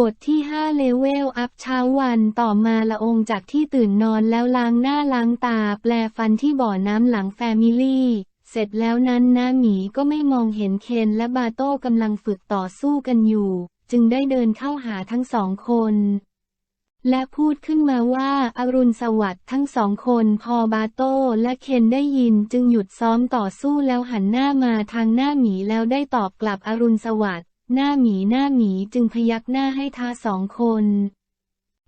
บทที่ 5 เลเวลอัพเช้าวันต่อมาละองจากที่ตื่นนอนแล้วล้างหน้าล้างตาแปลฟันที่บ่อน้ำหลังแฟมิลี่ เสร็จแล้วนั้นนาหมีก็ไม่มองเห็นเคนและบาโต้กำลังฝึกต่อสู้กันอยู่ จึงได้เดินเข้าหาทั้งสองคน และพูดขึ้นมาว่าอารุณสวัสดิ์ทั้งสองคนพอบาโต้และเคนได้ยินจึงหยุดซ้อมต่อสู้แล้วหันหน้ามาทางหน้าหมีแล้วได้ตอบกลับอรุณสวัสดิ์ หน้าหมีหน้าหมีจึงพยักหน้าให้ท้าสองคน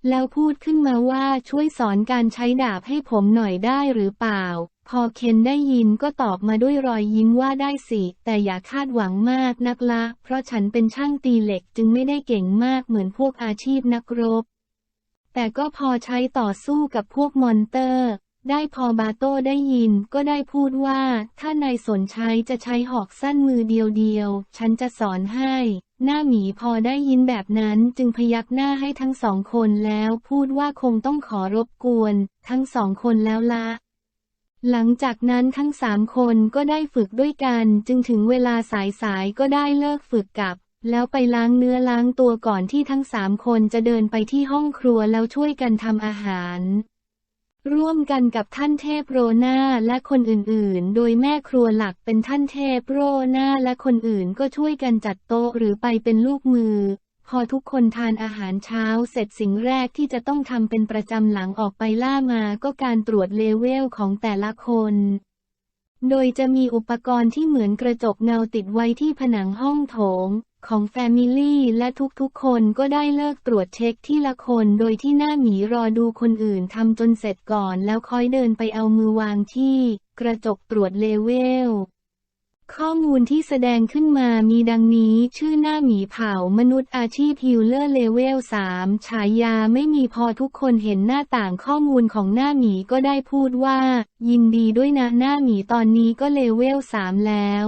แล้วพูดขึ้นมาว่าช่วยสอนการใช้ดาบให้ผมหน่อยได้หรือเปล่า พอเคนได้ยินก็ตอบมาด้วยรอยยิ้มว่าได้สิ แต่อย่าคาดหวังมากนักละ เพราะฉันเป็นช่างตีเหล็กจึงไม่ได้เก่งมากเหมือนพวกอาชีพนักรบ แต่ก็พอใช้ต่อสู้กับพวกมอนเตอร์ ได้พอบาโต้ได้ยินก็ได้พูดว่า ถ้านายสนใช้จะใช้หอกสั้นมือเดียวๆฉันจะสอนให้ หน้าหมีพอได้ยินแบบนั้นจึงพยักหน้าให้ทั้งสองคนแล้วพูดว่าคงต้องขอรบกวน ทั้งสองคนแล้วละหลังจากนั้นทั้งสามคนก็ได้ฝึกด้วยกัน จึงถึงเวลาสายๆก็ได้เลิกฝึกกับ แล้วไปล้างเนื้อล้างตัวก่อนที่ทั้งสามคนจะเดินไปที่ห้องครัวแล้วช่วยกันทำอาหาร ร่วมกันกับท่านเทพโรนาและคนอื่นๆ โดยแม่ครัวหลักเป็นท่านเทพโรนาและคนอื่นก็ช่วยกันจัดโต๊ะหรือไปเป็นลูกมือ พอทุกคนทานอาหารเช้าเสร็จสิ่งแรกที่จะต้องทำเป็นประจำหลังออกไปล่ามาก็การตรวจเลเวลของแต่ละคน โดยจะมีอุปกรณ์ที่เหมือนกระจกเงาติดไว้ที่ผนังห้องโถง ของแฟมิลี่และทุกๆคนก็ได้เลิกตรวจเช็คที่ละคนโดยที่หน้าหมีรอดูคนอื่นทำจนเสร็จก่อนแล้วค่อยเดินไปเอามือวางที่ กระจกตรวจเลเวล ข้อมูลที่แสดงขึ้นมามีดังนี้ชื่อหน้าหมีเผามนุษย์อาชีพฮิลเลอร์เลเวล 3 ฉายาไม่มีพอทุกคนเห็นหน้าต่างข้อมูลของหน้าหมีก็ได้พูดว่า ยินดีด้วยนะหน้าหมีตอนนี้ก็เลเวล 3 แล้ว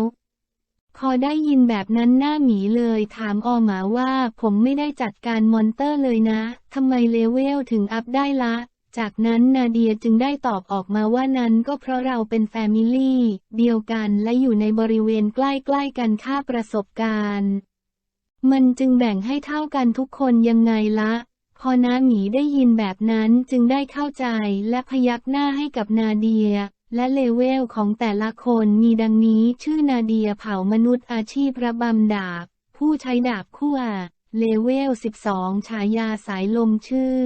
พอได้ยินแบบนั้นหน้าหมีเลยถามออหมาว่าผมไม่ได้จัดการมอนเตอร์เลยนะ ทำไมเลเวลถึงอัพได้ละ จากนั้นนาเดียจึงได้ตอบออกมาว่านั้นก็เพราะเราเป็นแฟมิลี่เดียวกันและอยู่ในบริเวณใกล้ๆกันค่าประสบการณ์ มันจึงแบ่งให้เท่ากันทุกคนยังไงละพอน้าหมีได้ยินแบบนั้นจึงได้เข้าใจและพยักหน้าให้กับนาเดีย และเลเวลของแต่ละคนมีดังนี้ชื่อนาเดียเผ่ามนุษย์อาชีพระบำดาบ ผู้ใช้ดาบคู่อาเลเวล 12 ฉายาสายลมชื่อ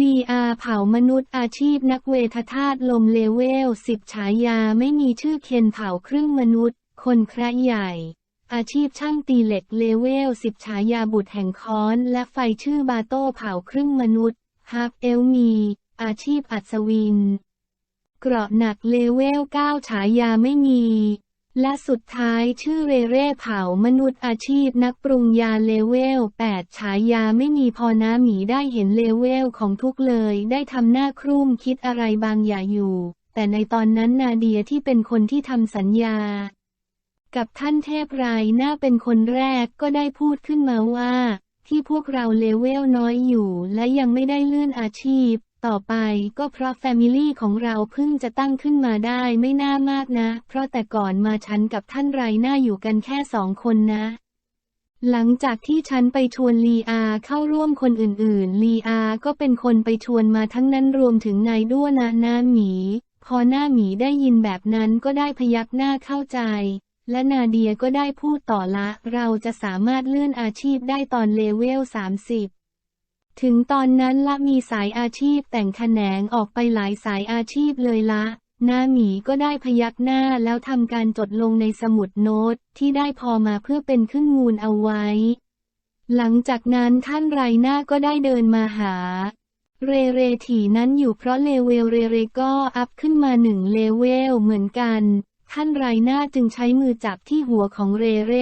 ลีอาเผ่ามนุษย์อาชีพนักเวทธาตุลมเลเวล 10 ฉายาไม่มีชื่อเคนเผ่าครึ่งมนุษย์ คนแคระใหญ่ อาชีพช่างตีเหล็กเลเวล 10 ฉายาบุตรแห่งค้อนและไฟชื่อบาโต้เผ่าครึ่งมนุษย์ฮับเอลมี อาชีพอัศวิน เกราะหนักเลเวล 9 ฉายาไม่มี และสุดท้ายชื่อเรเร่เผามนุษย์อาชีพนักปรุงยาเลเวล 8 ฉายาไม่มีพอน้าหมีได้เห็นเลเวลของทุกเลยได้ทำหน้าครุ่มคิดอะไรบางอย่างอยู่ แต่ในตอนนั้นนาเดียที่เป็นคนที่ทำสัญญา กับท่านเทพรายหน้าเป็นคนแรกก็ได้พูดขึ้นมาว่าที่พวกเราเลเวลน้อยอยู่และยังไม่ได้เลื่อนอาชีพ ต่อไปก็เพราะแฟมิลี่ของเราเพิ่งจะตั้งขึ้นมาได้ไม่น่ามากนะ เพราะแต่ก่อนมาฉันกับท่านไรหน้าอยู่กันแค่สองคนนะ หลังจากที่ฉันไปชวนลีอาเข้าร่วมคนอื่นๆ ลีอาก็เป็นคนไปชวนมาทั้งนั้นรวมถึงนายด้วนะหน้าหมี พอหน้าหมีได้ยินแบบนั้นก็ได้พยักหน้าเข้าใจ และนาเดียก็ได้พูดต่อละ เราจะสามารถเลื่อนอาชีพได้ตอนเลเวล30 ถึงตอนนั้นละมีสายอาชีพแต่งแขนงออกไปหลายสายอาชีพเลยละ หน้าหมีก็ได้พยักหน้าแล้วทำการจดลงในสมุดโน้ตที่ได้พอมาเพื่อเป็นขึ้นมูลเอาไว้ หลังจากนั้นท่านไรหน้าก็ได้เดินมาหา เรเรถีนั้นอยู่เพราะเลเวลเรเรก็อัพขึ้นมาหนึ่งเลเวลเหมือนกัน ท่านไรหน้าจึงใช้มือจับที่หัวของเรเร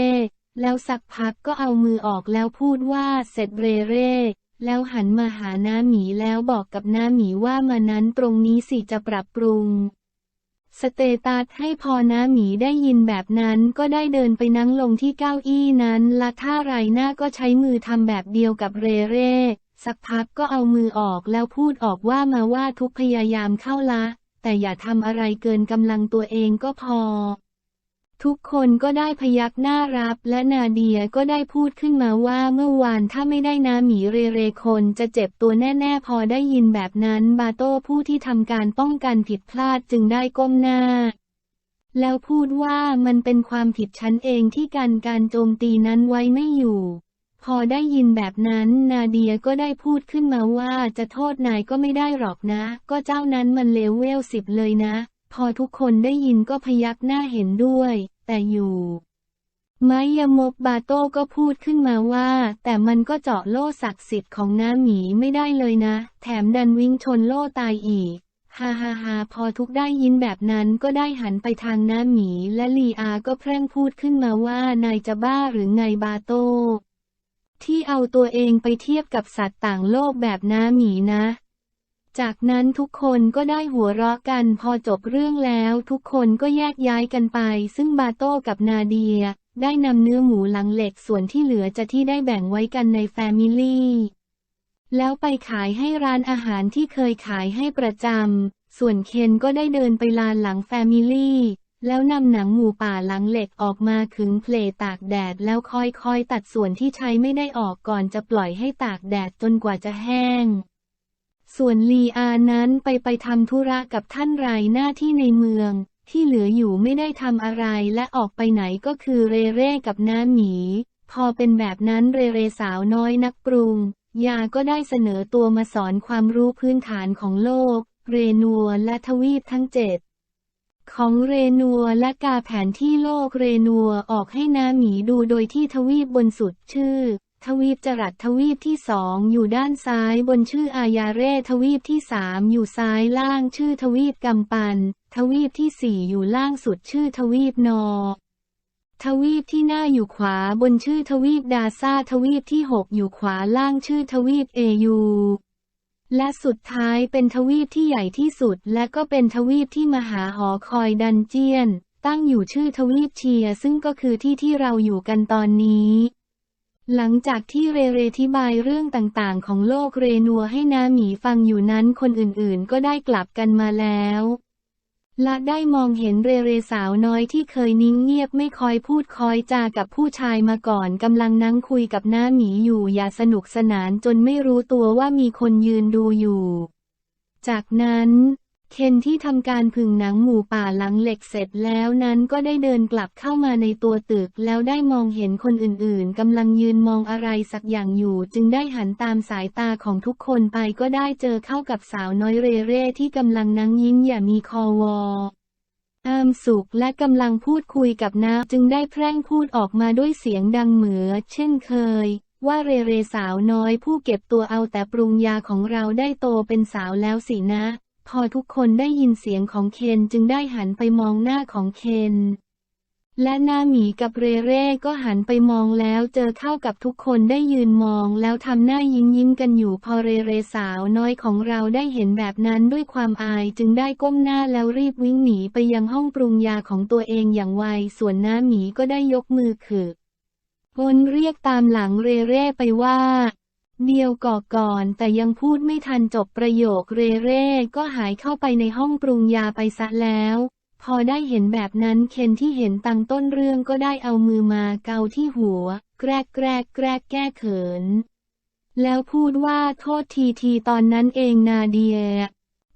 แล้วสักพักก็เอามือออกแล้วพูดว่าเสร็จเรเร แล้วหันมาหาน้าหมีแล้วบอกกับน้าหมีว่ามานั้นตรงนี้สิจะปรับปรุง สเตตัสให้พอน้าหมีได้ยินแบบนั้นก็ได้เดินไปนั่งลงที่เก้าอี้นั้นและท่าไรหน้าก็ใช้มือทำแบบเดียวกับเรเร่สักพักก็เอามือออกแล้วพูดออกว่ามาว่าทุกพยายามเข้าละ แต่อย่าทำอะไรเกินกำลังตัวเองก็พอ ทุกคนก็ได้พยักหน้ารับและนาเดียก็ได้พูดขึ้นมาว่าเมื่อวานถ้าไม่ได้นาหมีเรเรคนจะเจ็บตัวแน่ ๆ พอได้ยินแบบนั้นบาโต้ผู้ที่ทำการป้องกันผิดพลาดจึงได้ก้มหน้า แล้วพูดว่ามันเป็นความผิดฉันเองที่การการโจมตีนั้นไว้ไม่อยู่ พอได้ยินแบบนั้นนาเดียก็ได้พูดขึ้นมาว่าจะโทษนายก็ไม่ได้หรอกนะ ก็เจ้านั้นมันเลเวลสิบเลยนะ พอทุกคนได้ยินก็พยักหน้าเห็นด้วย แต่อยู่ไมยมกบาโต้ก็พูดขึ้นมาว่า แต่มันก็เจาะโล่ศักดิ์สิทธิ์ของน้าหมีไม่ได้เลยนะ แถมดันวิ่งชนโล่ตายอีกฮ่าฮ่าฮ่าพอทุกได้ยินแบบนั้นก็ได้หันไปทางน้าหมี และลีอาก็แพร่งพูดขึ้นมาว่านายจะบ้าหรือไงบาโต้ที่เอาตัวเองไปเทียบกับสัตว์ต่างโลกแบบน้าหมีนะ จากนั้นทุกคนก็ได้หัวเราะกันพอจบเรื่องแล้วทุกคนก็แยกย้ายกันไป ซึ่งบาโต้กับนาเดีย ได้นำเนื้อหมูหลังเหล็กส่วนที่เหลือจะที่ได้แบ่งไว้กันในแฟมิลี่แล้วไปขายให้ร้านอาหารที่เคยขายให้ประจำ ส่วนเคนก็ได้เดินไปลานหลังแฟมิลี่แล้วนำหนังหมูป่าหลังเหล็กออกมาขึงเพลตากแดดแล้วค่อยๆตัดส่วนที่ใช้ไม่ได้ออกก่อนจะปล่อยให้ตากแดดจนกว่าจะแห้ง ส่วนลีอานั้นไปไปทำธุระกับท่านไรหน้าที่ในเมือง ที่เหลืออยู่ไม่ได้ทำอะไรและออกไปไหนก็คือเรเร่กับน้าหมี พอเป็นแบบนั้นเรเรสาวน้อยนักปรุง ยาก็ได้เสนอตัวมาสอนความรู้พื้นฐานของโลก เรนัวและทวีปทั้งเจ็ดของเรนัวและกาแผนที่โลกเรนัวออกให้น้าหมีดูโดยที่ทวีปบนสุดชื่อ ทวีปจรัสทวีปที่สองอยู่ด้านซ้ายบนชื่ออายาเร่ทวีปที่สามอยู่ซ้ายล่างชื่อทวีปกัมปัน ทวีปที่สี่อยู่ล่างสุดชื่อทวีปนอ ทวีปที่หน้าอยู่ขวาบนชื่อทวีปดาซาทวีปที่หกอยู่ขวาล่างชื่อทวีปเอยูและสุดท้ายเป็นทวีปที่ใหญ่ที่สุด และก็เป็นทวีปที่มหาหอคอยดันเจียน ตั้งอยู่ชื่อทวีปเชียซึ่งก็คือที่ที่เราอยู่กันตอนนี้ หลังจากที่เรเรธิบายเรื่องต่างๆ ของโลกเรนัวให้นาหมีฟังอยู่นั้นคนอื่นๆ ก็ได้กลับกันมาแล้ว และได้มองเห็นเรเรสาวน้อยที่เคยนิ่งเงียบไม่คอยพูดคอยจากับผู้ชายมาก่อนกำลังนั่งคุยกับน้าหมีอยู่อย่าสนุกสนานจนไม่รู้ตัวว่ามีคนยืนดูอยู่ จากนั้น เคนที่ทำการผึ่งหนังหมูป่าหลังเหล็กเสร็จแล้วนั้นก็ได้เดินกลับเข้ามาในตัวตึก แล้วได้มองเห็นคนอื่นๆกำลังยืนมองอะไรสักอย่างอยู่ จึงได้หันตามสายตาของทุกคนไปก็ได้เจอเข้ากับสาวน้อยเรเร่ที่กำลังนั่งยิ้มอย่ามีคอวออามสุขและกำลังพูดคุยกับน้าจึงได้แพร่งพูดออกมาด้วยเสียงดังเหมือ เช่นเคยว่าเรเรสาวน้อยผู้เก็บตัวเอาแต่ปรุงยาของเราได้โตเป็นสาวแล้วสินะ พอทุกคนได้ยินเสียงของเคนจึงได้หันไปมองหน้าของเคน และหน้าหมีกับเรเร่ก็หันไปมองแล้วเจอเข้ากับทุกคนได้ยืนมองแล้วทำหน้ายิ้มยิ้มกันอยู่พอเรเรสาวน้อยของเราได้เห็นแบบนั้นด้วยความอายจึงได้ก้มหน้าแล้วรีบวิ่งหนีไปยังห้องปรุงยาของตัวเองอย่างไวส่วนหน้าหมีก็ได้ยกมือขึกพลเรียกตามหลังเรเร่ไปว่า เดียวก่อก่อนแต่ยังพูดไม่ทันจบประโยคเรเร่ก็หายเข้าไปในห้องปรุงยาไปซะแล้ว พอได้เห็นแบบนั้นเคนที่เห็นตังต้นเรื่องก็ได้เอามือมาเกาที่หัว แกรกแกรกแกรกแก้เขิน แล้วพูดว่าโทษทีทีตอนนั้นเองนาเดีย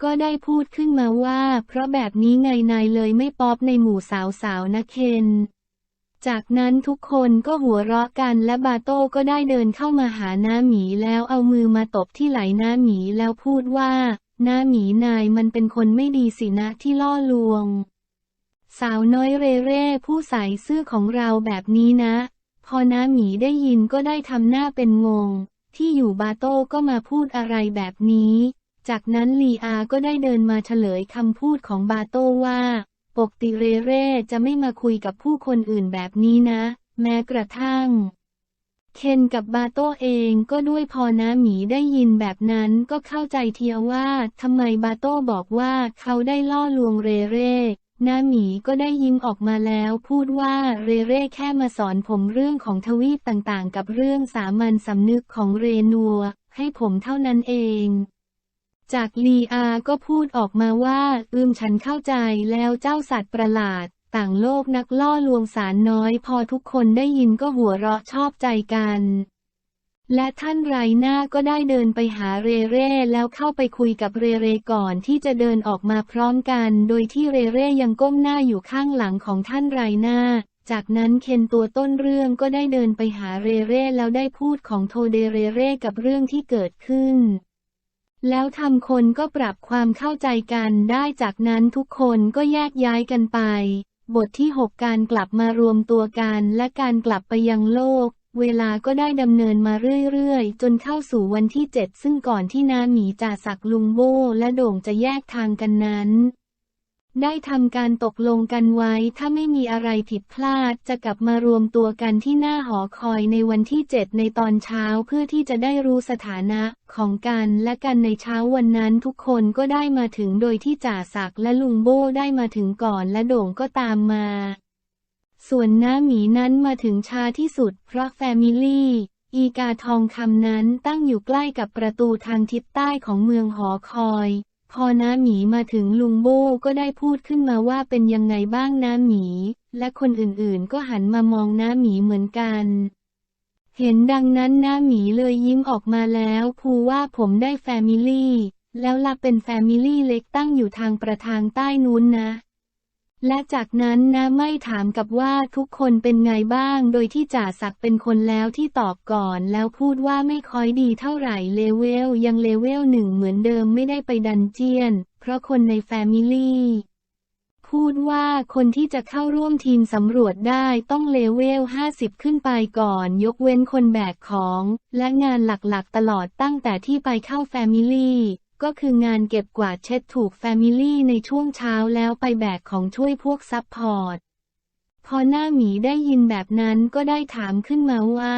ก็ได้พูดขึ้นมาว่า เพราะแบบนี้ไงนายเลยไม่ป๊อปในหมู่สาวๆนะเคน จากนั้นทุกคนก็หัวเราะกันและบาโต้ก็ได้เดินเข้ามาหาน้าหมีแล้วเอามือมาตบที่ไหล่น้าหมีแล้วพูดว่า น้าหมีนายมันเป็นคนไม่ดีสินะที่ล่อลวง สาวน้อยเรเร่ผู้ใส่เสื้อของเราแบบนี้นะ พอน้าหมีได้ยินก็ได้ทำหน้าเป็นงง ที่อยู่บาโต้ก็มาพูดอะไรแบบนี้ จากนั้นลีอาก็ได้เดินมาเฉลยคำพูดของบาโต้ว่า ปกติเรเร่จะไม่มาคุยกับผู้คนอื่นแบบนี้นะ แม้กระทั่ง เคนกับบาโต้เองก็ด้วยพอน้าหมีได้ยินแบบนั้นก็เข้าใจเทียวว่าทำไมบาโต้บอกว่าเขาได้ล่อลวงเรเร่น้าหมีก็ได้ยิ้มออกมาแล้วพูดว่าเรเร่แค่มาสอนผมเรื่องของทวีปต่างๆ กับเรื่องสามัญสำนึกของเรนัว ให้ผมเท่านั้นเอง จากลีอาก็พูดออกมาว่า อืมฉันเข้าใจแล้วเจ้าสัตว์ประหลาด ต่างโลกนักล่อลวงสารน้อย พอทุกคนได้ยินก็หัวเราะชอบใจกัน และท่านไรหน้าก็ได้เดินไปหาเรเร่แล้วเข้าไปคุยกับเรเร่ก่อนที่จะเดินออกมาพร้อมกัน โดยที่เรเร่ยังก้มหน้าอยู่ข้างหลังของท่านไรหน้าจากนั้นเคนตัวต้นเรื่องก็ได้เดินไปหาเรเร่แล้วได้พูดของโทเดเรเร่กับเรื่องที่เกิดขึ้น แล้วทำคนก็ปรับความเข้าใจกันได้จากนั้นทุกคนก็แยกย้ายกันไป บทที่ 6 การกลับมารวมตัวกันและการกลับไปยังโลก เวลาก็ได้ดำเนินมาเรื่อยๆ จนเข้าสู่วันที่ 7 ซึ่งก่อนที่นาหมีจ่าสักลุงโบและโด่งจะแยกทางกันนั้น ได้ทำการตกลงกันไว้ถ้าไม่มีอะไรผิดพลาดจะกลับมารวมตัวกันที่หน้าหอคอยในวันที่ 7 ในตอนเช้าเพื่อที่จะได้รู้สถานะของกันและกันในเช้าวันนั้นทุกคนก็ได้มาถึงโดยที่จ่าศักและลุงโบได้มาถึงก่อนและโด่งก็ตามมา ส่วนน้าหมีนั้นมาถึงช้าที่สุดเพราะแฟมิลี่อีกาทองคำนั้นตั้งอยู่ใกล้กับประตูทางทิศใต้ของเมืองหอคอย พอน้าหมีมาถึงลุงโบก็ได้พูดขึ้นมาว่าเป็นยังไงบ้างน้าหมี และคนอื่นๆ ก็หันมามองน้าหมีเหมือนกัน เห็นดังนั้นน้าหมีเลยยิ้มออกมาแล้วพูว่าผมได้แฟมิลี่ แล้วล่ะเป็นแฟมิลี่เล็กตั้งอยู่ทางประทางใต้นู้นนะ และจากนั้นนะไม่ถามกับว่าทุกคนเป็นไงบ้าง โดยที่จ่าศักเป็นคนแล้วที่ตอบก่อน แล้วพูดว่าไม่ค่อยดีเท่าไหร่เลเวลยังเลเวลหนึ่งเหมือนเดิมไม่ได้ไปดันเจียน เพราะคนในแฟมิลี่พูดว่าคนที่จะเข้าร่วมทีมสำรวจได้ต้องเลเวล 50 ขึ้นไปก่อน ยกเว้นคนแบกของ และงานหลักๆตลอดตั้งแต่ที่ไปเข้าแฟมิลี่ ก็คืองานเก็บกวาดเช็ดถูกแฟมิลี่ในช่วงเช้าแล้วไปแบกของช่วยพวกซับพอร์ต พอหน้าหมีได้ยินแบบนั้นก็ได้ถามขึ้นมาว่า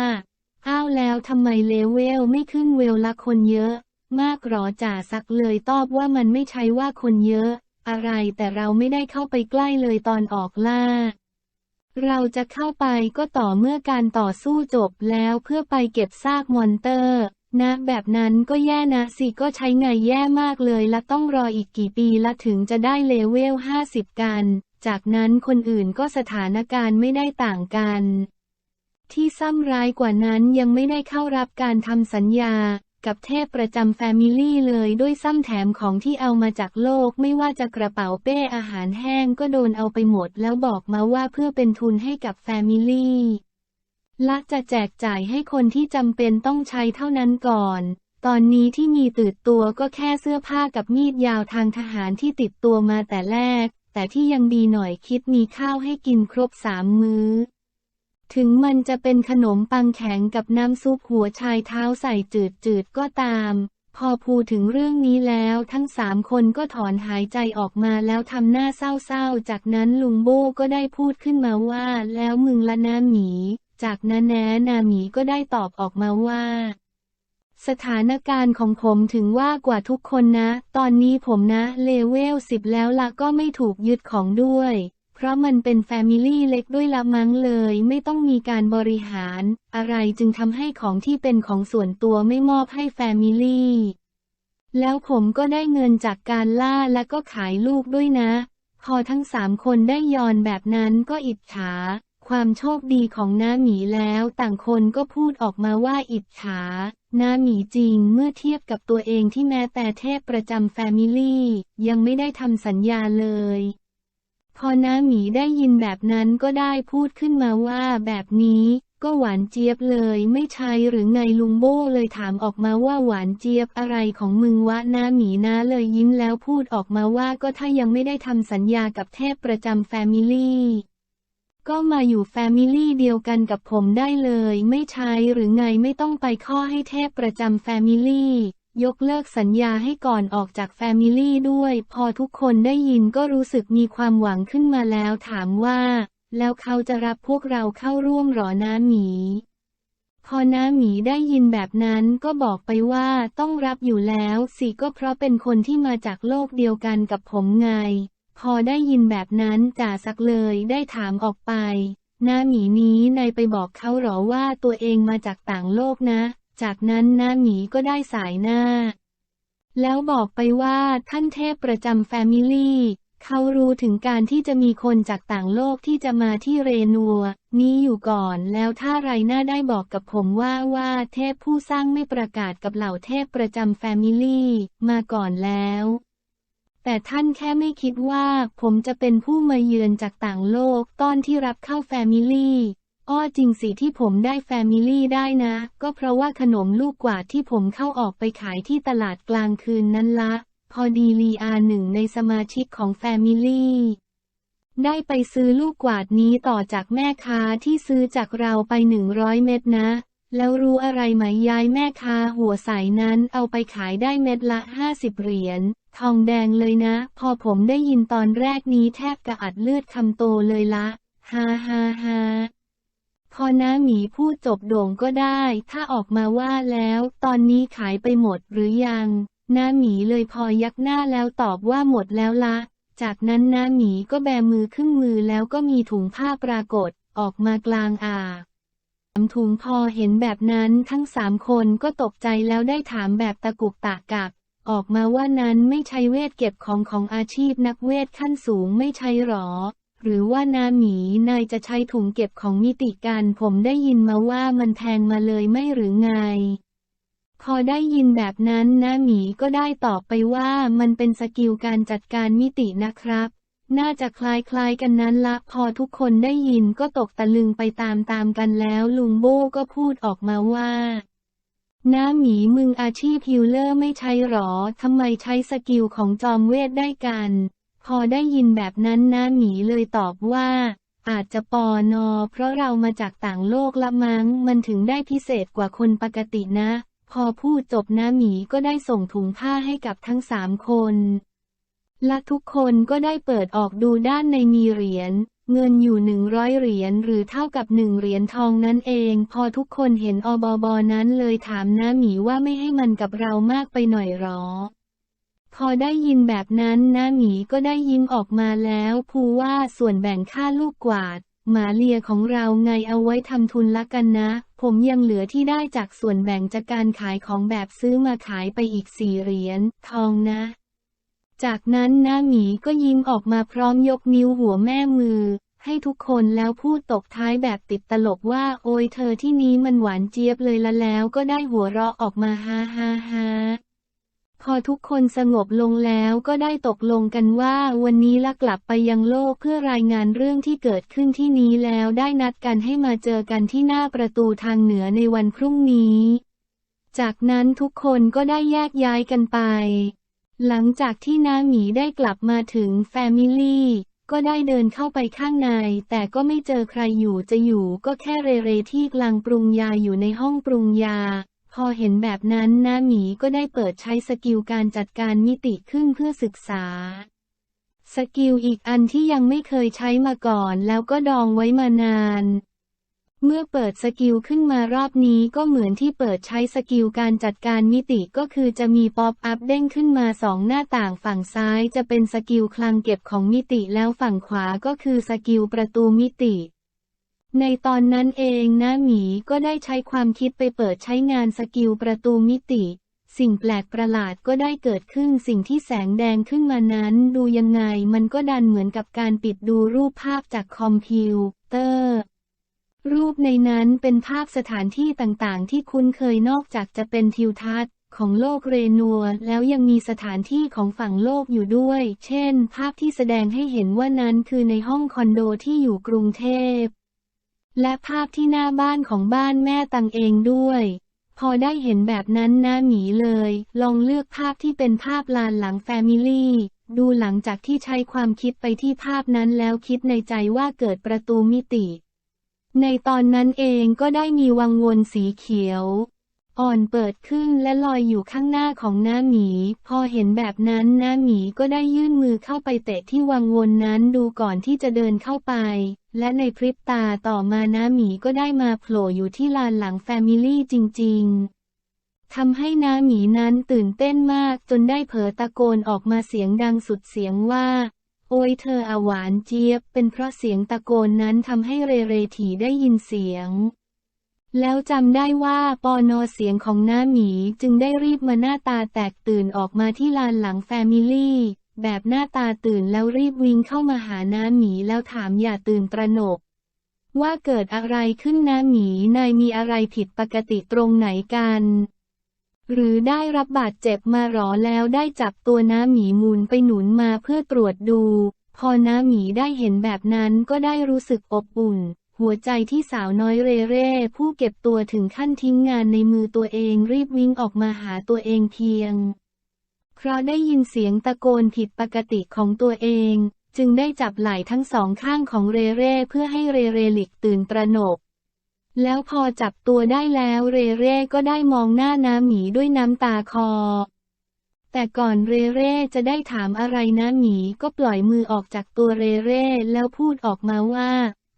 อ้าวแล้วทำไมเลเวลไม่ขึ้นเวลละคนเยอะ มากหรอจ่าซักเลยตอบว่ามันไม่ใช่ว่าคนเยอะ อะไรแต่เราไม่ได้เข้าไปใกล้เลยตอนออกล่า เราจะเข้าไปก็ต่อเมื่อการต่อสู้จบแล้วเพื่อไปเก็บซากมอนเตอร์ นะแบบนั้นก็แย่นะสิก็ใช้ไงแย่มากเลยและต้องรออีกกี่ปีละถึงจะได้เลเวล 50 กัน จากนั้นคนอื่นก็สถานการณ์ไม่ได้ต่างกัน ที่ซ้ำร้ายกว่านั้นยังไม่ได้เข้ารับการทำสัญญา กับเทพประจำแฟมิลี่เลยด้วยซ้ำแถมของที่เอามาจากโลกไม่ว่าจะกระเป๋าเป้อาหารแห้งก็โดนเอาไปหมดแล้วบอกมาว่าเพื่อเป็นทุนให้กับแฟมิลี่ และจะแจกจ่ายให้คนที่จำเป็นต้องใช้เท่านั้นก่อน ตอนนี้ที่มีติดตัวก็แค่เสื้อผ้ากับมีดยาวทางทหารที่ติดตัวมาแต่แรก แต่ที่ยังดีหน่อยคิดมีข้าวให้กินครบสามมื้อ ถึงมันจะเป็นขนมปังแข็งกับน้ำซุปหัวชายเท้าใส่จืดๆก็ตาม พอพูดถึงเรื่องนี้แล้วทั้งสามคนก็ถอนหายใจออกมาแล้วทำหน้าเศร้าๆ จากนั้นลุงโบก็ได้พูดขึ้นมาว่าแล้วมึงละน้าหมี จากนั้นแนนาหมีก็ได้ตอบออกมาว่า สถานการณ์ของผมถึงว่ากว่าทุกคนนะ ตอนนี้ผมนะ เลเวลสิบแล้วละก็ไม่ถูกยึดของด้วย เพราะมันเป็นแฟมิลี่เล็กด้วยละมั้งเลย ไม่ต้องมีการบริหาร อะไรจึงทำให้ของที่เป็นของส่วนตัวไม่มอบให้แฟมิลี่แล้วผมก็ได้เงินจากการล่าและก็ขายลูกด้วยนะ พอทั้งสามคนได้ยอนแบบนั้นก็อิจฉา ความโชคดีของน้าหมีแล้วต่างคนก็พูดออกมาว่าอิจฉาน้าหมีจริงเมื่อเทียบกับตัวเองที่แม้แต่เทพประจำแฟมิลี่ ยังไม่ได้ทำสัญญาเลย พอน้าหมีได้ยินแบบนั้นก็ได้พูดขึ้นมาว่าแบบนี้ก็หวานเจี๊ยบเลยไม่ใช่หรือไงลุงโบ้เลยถามออกมาว่าหวานเจี๊ยบอะไรของมึงวะน้าหมีนะเลยยิ้มแล้วพูดออกมาว่าก็ถ้ายังไม่ได้ทำสัญญากับเทพประจำแฟมิลี่ ก็มาอยู่แฟมิลี่เดียวกันกับผมได้เลย ไม่ใช่หรือไงไม่ต้องไปข้อให้เทพประจำแฟมิลี่ยกเลิกสัญญาให้ก่อนออกจากแฟมิลี่ด้วย พอทุกคนได้ยินก็รู้สึกมีความหวังขึ้นมาแล้วถามว่า แล้วเขาจะรับพวกเราเข้าร่วมหรอน้าหมี พอน้าหมีได้ยินแบบนั้นก็บอกไปว่าต้องรับอยู่แล้วสิก็เพราะเป็นคนที่มาจากโลกเดียวกันกับผมไง พอได้ยินแบบนั้นจ่าสักเลยได้ถามออกไปน้าหมีนี้นายไปบอกเขาหรอว่าตัวเองมาจากต่างโลกนะ จากนั้นน้าหมีก็ได้สายหน้า แล้วบอกไปว่าท่านเทพประจำแฟมิลี่เขารู้ถึงการที่จะมีคนจากต่างโลกที่จะมาที่เรนัว นี้อยู่ก่อนแล้วถ้าไรน่าได้บอกกับผมว่าว่าเทพผู้สร้างไม่ประกาศกับเหล่าเทพประจำแฟมิลี่มาก่อนแล้ว แต่ท่านแค่ไม่คิดว่าผมจะเป็นผู้มาเยือนจากต่างโลกต้อนที่รับเข้าแฟมิลี่อ้อจริงสิที่ผมได้แฟมิลี่ได้นะ ก็เพราะว่าขนมลูกกวาดที่ผมเข้าออกไปขายที่ตลาดกลางคืนนั้นละ พอดีลีอาหนึ่งในสมาชิกของแฟมิลี่ได้ไปซื้อลูกกวาดนี้ต่อจากแม่ค้าที่ซื้อจากเราไปหนึ่งร้อยเม็ดนะ แล้วรู้อะไรไหมยายแม่ค้าหัวใสนั้นเอาไปขายได้เม็ดละห้าสิบเหรียญ ทองแดงเลยนะ พอผมได้ยินตอนแรกนี้แทบกระอัดเลือดคำโตเลยละฮ่าฮ่าฮ่าพอน้าหมีพูดจบโด่งก็ได้ ถ้าออกมาว่าแล้ว ตอนนี้ขายไปหมดหรือยัง น้าหมีเลยพอยักหน้าแล้วตอบว่าหมดแล้วละ จากนั้นน้าหมีก็แบมือขึ้นมือแล้วก็มีถุงผ้าปรากฏ ออกมากลางอ่าสาถุงพอเห็นแบบนั้นทั้งสามคนก็ตกใจแล้วได้ถามแบบตะกุกตะกัก ออกมาว่านั้นไม่ใช่เวทเก็บของของอาชีพนักเวทขั้นสูงไม่ใช่หรอ หรือว่านาหมีนายจะใช้ถุงเก็บของมิติการผมได้ยินมาว่ามันแพงมาเลยไม่หรือไง พอได้ยินแบบนั้นนาหมีก็ได้ตอบไปว่ามันเป็นสกิลการจัดการมิตินะครับ น่าจะคล้ายๆกันนั้นละพอทุกคนได้ยินก็ตกตะลึงไปตามๆกันแล้วลุงโบก็พูดออกมาว่า น้าหมีมึงอาชีพฮิลเลอร์ไม่ใช่หรอ ทำไมใช้สกิลของจอมเวทได้กัน พอได้ยินแบบนั้นน้าหมีเลยตอบว่า อาจจะปอนอ เพราะเรามาจากต่างโลกละมั้ง มันถึงได้พิเศษกว่าคนปกตินะ พอพูดจบน้าหมีก็ได้ส่งถุงผ้าให้กับทั้งสามคน และทุกคนก็ได้เปิดออกดูด้านในมีเหรียญ เงินอยู่หนึ่งร้อยเหรียญหรือเท่ากับหนึ่งเหรียญทองนั่นเอง พอทุกคนเห็นอบอบอนั้นเลยถามน้าหมีว่าไม่ให้มันกับเรามากไปหน่อยหรอ พอได้ยินแบบนั้นน้าหมีก็ได้ยิ้มออกมาแล้วพูว่าส่วนแบ่งค่าลูกกวาด หมาเลียของเราไงเอาไว้ทำทุนละกันนะ ผมยังเหลือที่ได้จากส่วนแบ่งจากการขายของแบบซื้อมาขายไปอีกสี่เหรียญทองนะ จากนั้นหน้าหมีก็ยิ้มออกมาพร้อมยกนิ้วหัวแม่มือ ให้ทุกคนแล้วพูดตกท้ายแบบติดตลกว่า โอยเธอที่นี้มันหวานเจี๊ยบเลยละแล้วก็ได้หัวเราะออกมาฮ่าฮ่าฮ่าพอทุกคนสงบลงแล้วก็ได้ตกลงกันว่าวันนี้ละกลับไปยังโลกเพื่อรายงานเรื่องที่เกิดขึ้นที่นี้แล้วได้นัดกันให้มาเจอกันที่หน้าประตูทางเหนือในวันพรุ่งนี้ จากนั้นทุกคนก็ได้แยกย้ายกันไป หลังจากที่น้าหมีได้กลับมาถึงแฟมิลี่ก็ได้เดินเข้าไปข้างใน แต่ก็ไม่เจอใครอยู่จะอยู่ก็แค่เรเรที่กำลังปรุงยาอยู่ในห้องปรุงยา พอเห็นแบบนั้นน้าหมีก็ได้เปิดใช้สกิลการจัดการมิติขึ้นเพื่อศึกษา สกิลอีกอันที่ยังไม่เคยใช้มาก่อนแล้วก็ดองไว้มานาน เมื่อเปิดสกิลขึ้นมารอบนี้ก็เหมือนที่เปิดใช้สกิลการจัดการมิติก็คือจะมีป๊อปอัพเด้งขึ้นมาสองหน้าต่างฝั่งซ้ายจะเป็นสกิลคลังเก็บของมิติแล้วฝั่งขวาก็คือสกิลประตูมิติ ในตอนนั้นเองนะหมีก็ได้ใช้ความคิดไปเปิดใช้งานสกิลประตูมิติ สิ่งแปลกประหลาดก็ได้เกิดขึ้นสิ่งที่แสงแดงขึ้นมานั้น ดูยังไงมันก็ดันเหมือนกับการปิดดูรูปภาพจากคอมพิวเตอร์ รูปในนั้นเป็นภาพสถานที่ต่างๆ ที่คุ้นเคยนอกจากจะเป็นทิวทัศน์ของโลกเรนัว แล้วยังมีสถานที่ของฝั่งโลกอยู่ด้วย เช่น ภาพที่แสดงให้เห็นว่านั้นคือในห้องคอนโดที่อยู่กรุงเทพ และภาพที่หน้าบ้านของบ้านแม่ตังเองด้วย พอได้เห็นแบบนั้นหน้าหมีเลย ลองเลือกภาพที่เป็นภาพลานหลังแฟมิลี่ดูหลังจากที่ใช้ความคิดไปที่ภาพนั้นแล้วคิดในใจว่าเกิดประตูมิติ ในตอนนั้นเองก็ได้มีวังวนสีเขียว อ่อนเปิดขึ้นและลอยอยู่ข้างหน้าของหน้าหมี พอเห็นแบบนั้นหน้าหมีก็ได้ยื่นมือเข้าไปเตะที่วังวนนั้นดูก่อนที่จะเดินเข้าไป และในพริบตาต่อมาหน้าหมีก็ได้มาโผล่อยู่ที่ลานหลังแฟมิลี่จริง ๆทำให้น้าหมีนั้นตื่นเต้นมากจนได้เผลอตะโกนออกมาเสียงดังสุดเสียงว่า โอ้ยเธออาหวานเจี๊ยบ เป็นเพราะเสียงตะโกนนั้นทำให้เรเรถีได้ยินเสียง แล้วจำได้ว่าปอนอเสียงของน้าหมีจึงได้รีบมาหน้าตาแตกตื่นออกมาที่ลานหลังแฟมิลี่แบบหน้าตาตื่นแล้วรีบวิ่งเข้ามาหาน้าหมีแล้วถามอย่าตื่นตระหนก ว่าเกิดอะไรขึ้นน้าหมีนายมีอะไรผิดปกติตรงไหนกัน หรือได้รับบาดเจ็บมาหรอแล้วได้จับตัวน้าหมีมุนไปหนุนมาเพื่อตรวจดู พอน้าหมีได้เห็นแบบนั้นก็ได้รู้สึกอบอุ่น หัวใจที่สาวน้อยเรเร่ผู้เก็บตัวถึงขั้นทิ้งงานในมือตัวเองรีบวิ่งออกมาหาตัวเองเพียง เพราะได้ยินเสียงตะโกนผิดปกติของตัวเอง จึงได้จับไหล่ทั้งสองข้างของเรเร่เพื่อให้เรเรหลิกตื่นตระหนก แล้วพอจับตัวได้แล้วเรเร่ก็ได้มองหน้าน้าหมีด้วยน้ำตาคอ แต่ก่อนเรเร่จะได้ถามอะไรน้าหมีก็ปล่อยมือออกจากตัวเรเร่แล้วพูดออกมาว่า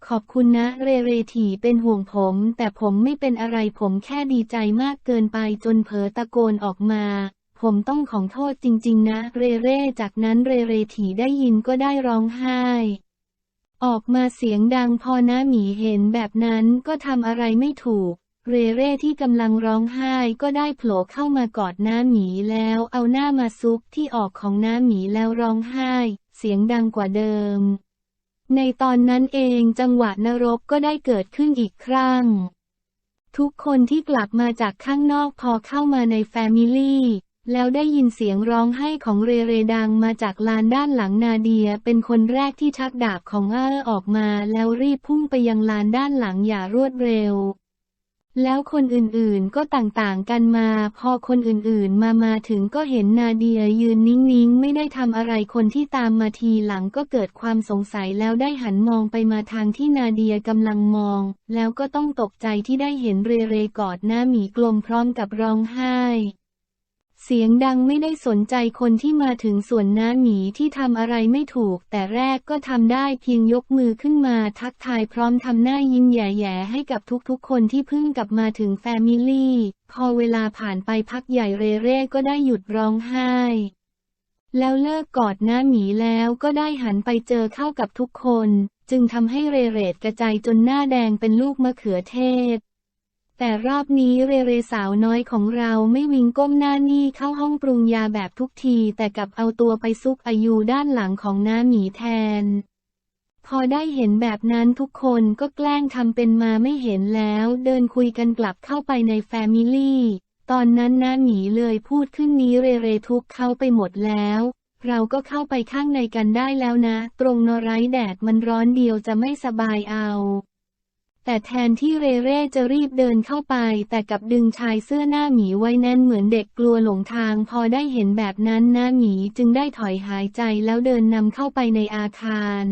ขอบคุณนะเรเรถีเป็นห่วงผม แต่ผมไม่เป็นอะไรผมแค่ดีใจมากเกินไปจนเผลอตะโกนออกมา ผมต้องขอโทษจริง ๆ นะ เรเร่จากนั้นเรเรถีได้ยินก็ได้ร้องไห้ ออกมาเสียงดังพอน้าหมีเห็นแบบนั้นก็ทำอะไรไม่ถูก เรเร่ที่กำลังร้องไห้ก็ได้โผล่เข้ามากอดน้าหมีแล้วเอาหน้ามาซุกที่ออกของน้าหมีแล้วร้องไห้ เสียงดังกว่าเดิม ในตอนนั้นเองจังหวะนรกก็ได้เกิดขึ้นอีกครั้ง ทุกคนที่กลับมาจากข้างนอกพอเข้ามาในแฟมิลี่ แล้วได้ยินเสียงร้องไห้ของเรเรดังมาจากลานด้านหลังนาเดีย เป็นคนแรกที่ชักดาบของเออออกมา แล้วรีบพุ่งไปยังลานด้านหลังอย่ารวดเร็ว แล้วคนอื่นๆก็ต่างๆกันมา พอคนอื่นๆมามาถึงก็เห็นนาเดียยืนนิ่งๆ ไม่ได้ทำอะไรคนที่ตามมาทีหลังก็เกิดความสงสัยแล้วได้หันมองไปมาทางที่นาเดียกำลังมอง แล้วก็ต้องตกใจที่ได้เห็นเรเรกอดหน้าหมีกลมพร้อมกับร้องไห้ เสียงดังไม่ได้สนใจคนที่มาถึงส่วนน้าหมีที่ทำอะไรไม่ถูก แต่แรกก็ทำได้เพียงยกมือขึ้นมาทักทายพร้อมทำหน้ายิ้มแย่ๆให้กับทุกๆ คนที่เพิ่งกลับมาถึงแฟมิลี่ พอเวลาผ่านไปพักใหญ่เรเร่ก็ได้หยุดร้องไห้ แล้วเลิกกอดน้าหมีแล้วก็ได้หันไปเจอเข้ากับทุกคน จึงทำให้เรเรดกระจายจนหน้าแดงเป็นลูกมะเขือเทศ แต่รอบนี้เรเรสาวน้อยของเราไม่วิ่งก้มหน้านี่เข้าห้องปรุงยาแบบทุกที แต่กลับเอาตัวไปซุกอายุด้านหลังของน้าหมีแทน พอได้เห็นแบบนั้นทุกคนก็แกล้งทำเป็นมาไม่เห็นแล้ว เดินคุยกันกลับเข้าไปในแฟมิลี่ ตอนนั้นน้าหมีเลยพูดขึ้นนี้เรเรทุกเข้าไปหมดแล้ว เราก็เข้าไปข้างในกันได้แล้วนะ ตรงนอไรแดดมันร้อนเดียวจะไม่สบายเอา แต่แทนที่เรเร่จะรีบเดินเข้าไป แต่กับดึงชายเสื้อหน้าหมีไว้แน่นเหมือนเด็กกลัวหลงทาง พอได้เห็นแบบนั้นหน้าหมีจึงได้ถอยหายใจแล้วเดินนำเข้าไปในอาคาร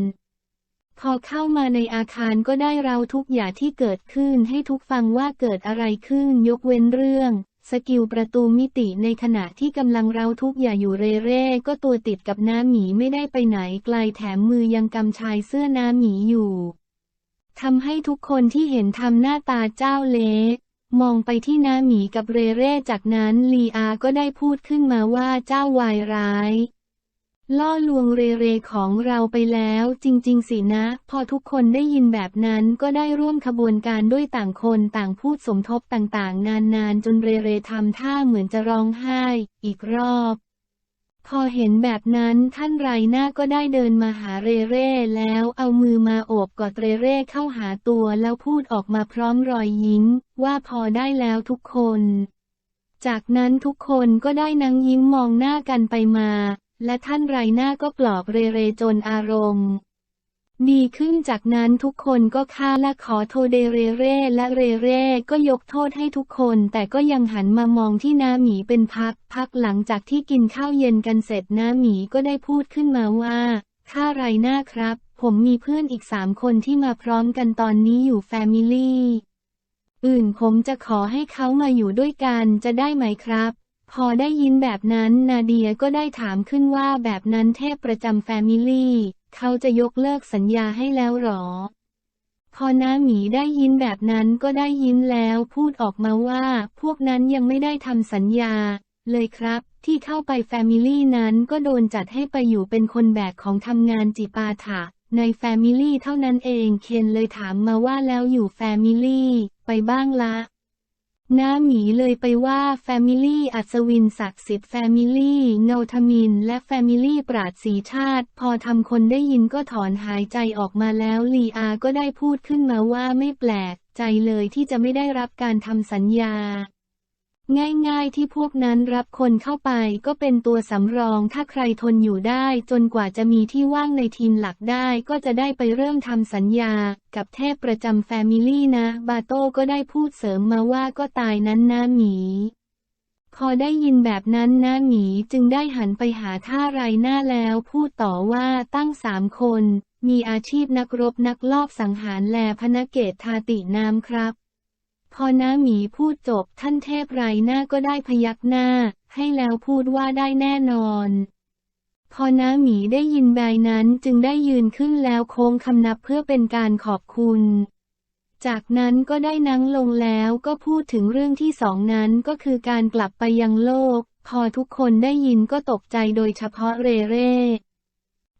พอเข้ามาในอาคารก็ได้เราทุกอย่างที่เกิดขึ้นให้ทุกฟังว่าเกิดอะไรขึ้นยกเว้นเรื่อง สกิลประตูมิติในขณะที่กำลังเราทุกอย่าอยู่เรเร่ก็ตัวติดกับน้าหมีไม่ได้ไปไหนไกลแถมมือยังกำชายเสื้อน้าหมีอยู่ ทำให้ทุกคนที่เห็นทำหน้าตาเจ้าเละมองไปที่น้าหมีกับเรเร่จากนั้นลีอาก็ได้พูดขึ้นมาว่าเจ้าวายร้าย ล่อลวงเรเรของเราไปแล้ว จริง ๆ สินะ พอทุกคนได้ยินแบบนั้นก็ได้ร่วมขบวนการด้วยต่างคนต่างพูดสมทบต่างๆ นานๆ จนเรเรทำท่าเหมือนจะร้องไห้ อีกรอบ พอเห็นแบบนั้นท่านไรหน้าก็ได้เดินมาหาเรเร่แล้วเอามือมาโอบกอดเรเร่เข้าหาตัวแล้วพูดออกมาพร้อมรอยยิ้ม ว่าพอได้แล้วทุกคน จากนั้นทุกคนก็ได้นั่งยิ้มมองหน้ากันไปมา และท่านไรหน้าก็ปลอบเรเรจนอารมณ์ ดีขึ้นจากนั้นทุกคนก็ฆ่าและขอโทษเดเรเร่และเรเร่ก็ยกโทษให้ทุกคน แต่ก็ยังหันมามองที่น้าหมีเป็นพัก พักหลังจากที่กินข้าวเย็นกันเสร็จน้าหมีก็ได้พูดขึ้นมาว่าข้าไรหน้าครับ ผมมีเพื่อนอีกสามคนที่มาพร้อมกันตอนนี้อยู่แฟมิลี่อื่นผมจะขอให้เขามาอยู่ด้วยกันจะได้ไหมครับ พอได้ยินแบบนั้นนาเดียก็ได้ถามขึ้นว่าแบบนั้นเทพประจำแฟมิลี่ เขาจะยกเลิกสัญญาให้แล้วหรอ พอน้าหมีได้ยินแบบนั้นก็ได้ยินแล้วพูดออกมาว่า พวกนั้นยังไม่ได้ทำสัญญา เลยครับ ที่เข้าไปแฟมิลี่นั้นก็โดนจัดให้ไปอยู่เป็นคนแบกของทำงานจิปาถะในแฟมิลี่เท่านั้นเองเคนเลยถามมาว่าแล้วอยู่แฟมิลี่ไปบ้างละ น้าหมีเลยไปว่าแฟมิลี่อัศวินศักดิ์สิทธิ์ Family เงาทมิน และแฟมิลี่ปราดสีชาติ พอทำคนได้ยินก็ถอนหายใจออกมาแล้วลีอาก็ได้พูดขึ้นมาว่าไม่แปลกใจเลยที่จะไม่ได้รับการทำสัญญา ง่ายๆที่พวกนั้นรับคนเข้าไปก็เป็นตัวสำรองถ้าใครทนอยู่ได้ จนกว่าจะมีที่ว่างในทีมหลักได้ก็จะได้ไปเริ่มทำสัญญา กับเทพประจำแฟมิลี่นะ บาโต้ก็ได้พูดเสริมมาว่าก็ตายนั้นนะหมี พอได้ยินแบบนั้นนะหมีจึงได้หันไปหาท่าไรหน้าแล้วพูดต่อว่าตั้งสามคน มีอาชีพนักรบนักลอบสังหารแลพนเกตทาตินามครับ พอน้าหมีพูดจบท่านเทพไรหน้าก็ได้พยักหน้า ให้แล้วพูดว่าได้แน่นอน พอน้าหมีได้ยินใบนั้นจึงได้ยืนขึ้นแล้วโค้งคำนับเพื่อเป็นการขอบคุณ จากนั้นก็ได้นั่งลงแล้วก็พูดถึงเรื่องที่สองนั้นก็คือการกลับไปยังโลก พอทุกคนได้ยินก็ตกใจโดยเฉพาะเรเร่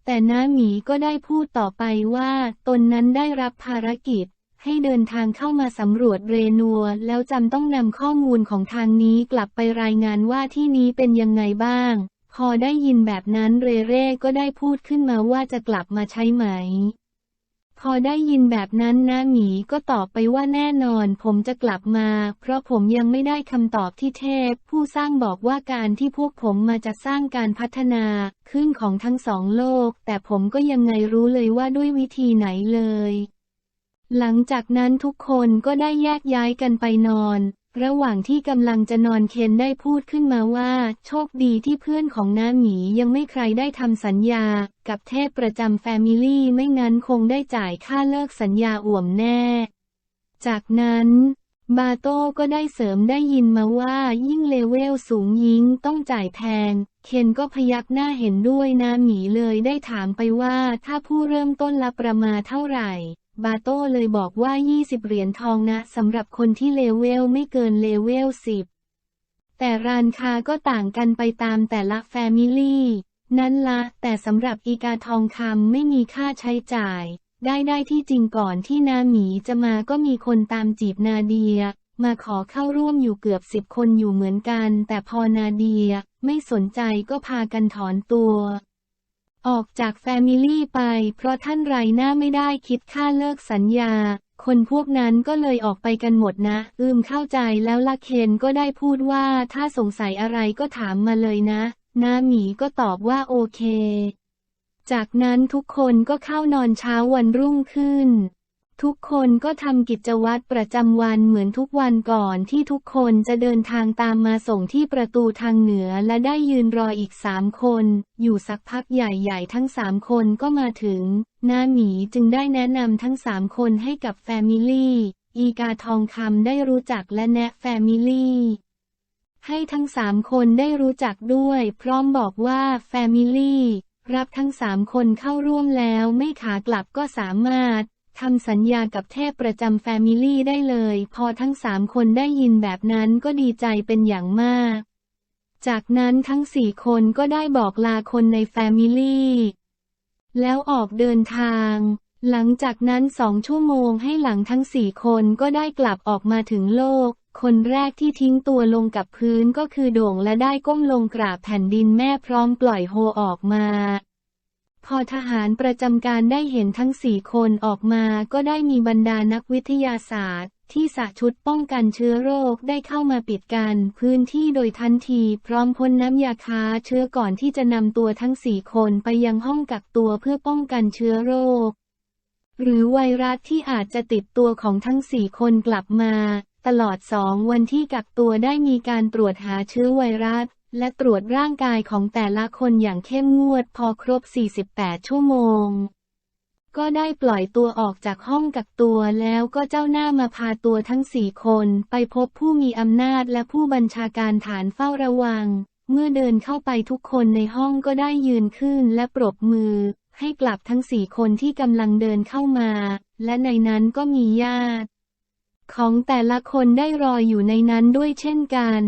แต่น้าหมีก็ได้พูดต่อไปว่าตนนั้นได้รับภารกิจ ให้เดินทางเข้ามาสำรวจเรนัว แล้วจำต้องนำข้อมูลของทางนี้กลับไปรายงานว่าที่นี้เป็นยังไงบ้าง พอได้ยินแบบนั้นเรเร่ก็ได้พูดขึ้นมาว่าจะกลับมาใช่ไหม พอได้ยินแบบนั้นนะหมีก็ตอบไปว่าแน่นอน ผมจะกลับมา เพราะผมยังไม่ได้คำตอบที่เทพ ผู้สร้างบอกว่าการที่พวกผมมาจะสร้างการพัฒนาขึ้นของทั้งสองโลก แต่ผมก็ยังไงรู้เลยว่าด้วยวิธีไหนเลย หลังจากนั้นทุกคนก็ได้แยกย้ายกันไปนอน ระหว่างที่กำลังจะนอนเคนได้พูดขึ้นมาว่า โชคดีที่เพื่อนของน้าหมียังไม่ใครได้ทำสัญญา กับเทพประจำแฟมิลี่ไม่งั้นคงได้จ่ายค่าเลิกสัญญาอ่วมแน่ จากนั้นบาโต้ก็ได้เสริมได้ยินมาว่ายิ่งเลเวลสูงยิ่งต้องจ่ายแพง เคนก็พยักหน้าเห็นด้วยนะหมีเลยได้ถามไปว่าถ้าผู้เริ่มต้นละประมาณเท่าไหร่ บาโต้เลยบอกว่า 20 เหรียญทองนะสำหรับคนที่เลเวลไม่เกินเลเวล 10 แต่ร้านค้าก็ต่างกันไปตามแต่ละแฟมิลี่นั่นละแต่สำหรับอีกาทองคำไม่มีค่าใช้จ่าย ได้ได้ที่จริงก่อนที่นาหมีจะมาก็มีคนตามจีบนาเดีย มาขอเข้าร่วมอยู่เกือบสิบคนอยู่เหมือนกัน แต่พอนาเดียไม่สนใจก็พากันถอนตัว ออกจากแฟมิลี่ไป เพราะท่านไรหน้าไม่ได้คิดค่าเลิกสัญญา คนพวกนั้นก็เลยออกไปกันหมดนะ อืมเข้าใจแล้วละเคนก็ได้พูดว่าถ้าสงสัยอะไรก็ถามมาเลยนะ นาหมีก็ตอบว่าโอเค จากนั้นทุกคนก็เข้านอนเช้าวันรุ่งขึ้น ทุกคนก็ทำกิจวัตรประจำวันเหมือนทุกวันก่อนที่ทุกคนจะเดินทางตามมาส่งที่ประตูทางเหนือและได้ยืนรออีกสามคน อยู่สักพักใหญ่ๆ ทั้งสามคนก็มาถึงน้าหมีจึงได้แนะนำทั้งสามคนให้กับแฟมิลี่ อีกาทองคำได้รู้จักและแนะแฟมิลี่ให้ทั้งสามคนได้รู้จักด้วย พร้อมบอกว่าแฟมิลี่รับทั้งสามคนเข้าร่วมแล้วไม่ขากลับก็สามารถ ทำสัญญากับเทพประจำแฟมิลี่ได้เลย พอทั้งสามคนได้ยินแบบนั้นก็ดีใจเป็นอย่างมาก จากนั้นทั้งสี่คนก็ได้บอกลาคนในแฟมิลี่ แล้วออกเดินทาง หลังจากนั้นสองชั่วโมงให้หลังทั้งสี่คนก็ได้กลับออกมาถึงโลก คนแรกที่ทิ้งตัวลงกับพื้นก็คือโด่งและได้ก้มลงกราบแผ่นดินแม่พร้อมปล่อยโฮออกมา พอทหารประจำการได้เห็นทั้งสี่คนออกมาก็ได้มีบรรดานักวิทยาศาสตร์ ที่สะชุดป้องกันเชื้อโรคได้เข้ามาปิดกันพื้นที่โดยทันทีพร้อมพ่นน้ำยาฆ่าเชื้อก่อนที่จะนำตัวทั้งสี่คนไปยังห้องกักตัวเพื่อป้องกันเชื้อโรค หรือไวรัสที่อาจจะติดตัวของทั้งสี่คนกลับมา ตลอดสองวันที่กักตัวได้มีการตรวจหาเชื้อไวรัส และตรวจร่างกายของแต่ละคนอย่างเข้มงวดพอครบ 48 ชั่วโมง ก็ได้ปล่อยตัวออกจากห้องกักตัวแล้วก็เจ้าหน้ามาพาตัวทั้งสี่คนไปพบผู้มีอำนาจและผู้บัญชาการฐานเฝ้าระวัง เมื่อเดินเข้าไปทุกคนในห้องก็ได้ยืนขึ้นและปรบมือ ให้กลับทั้งสี่คนที่กำลังเดินเข้ามา และในนั้นก็มีญาติ ของแต่ละคนได้รออยู่ในนั้นด้วยเช่นกัน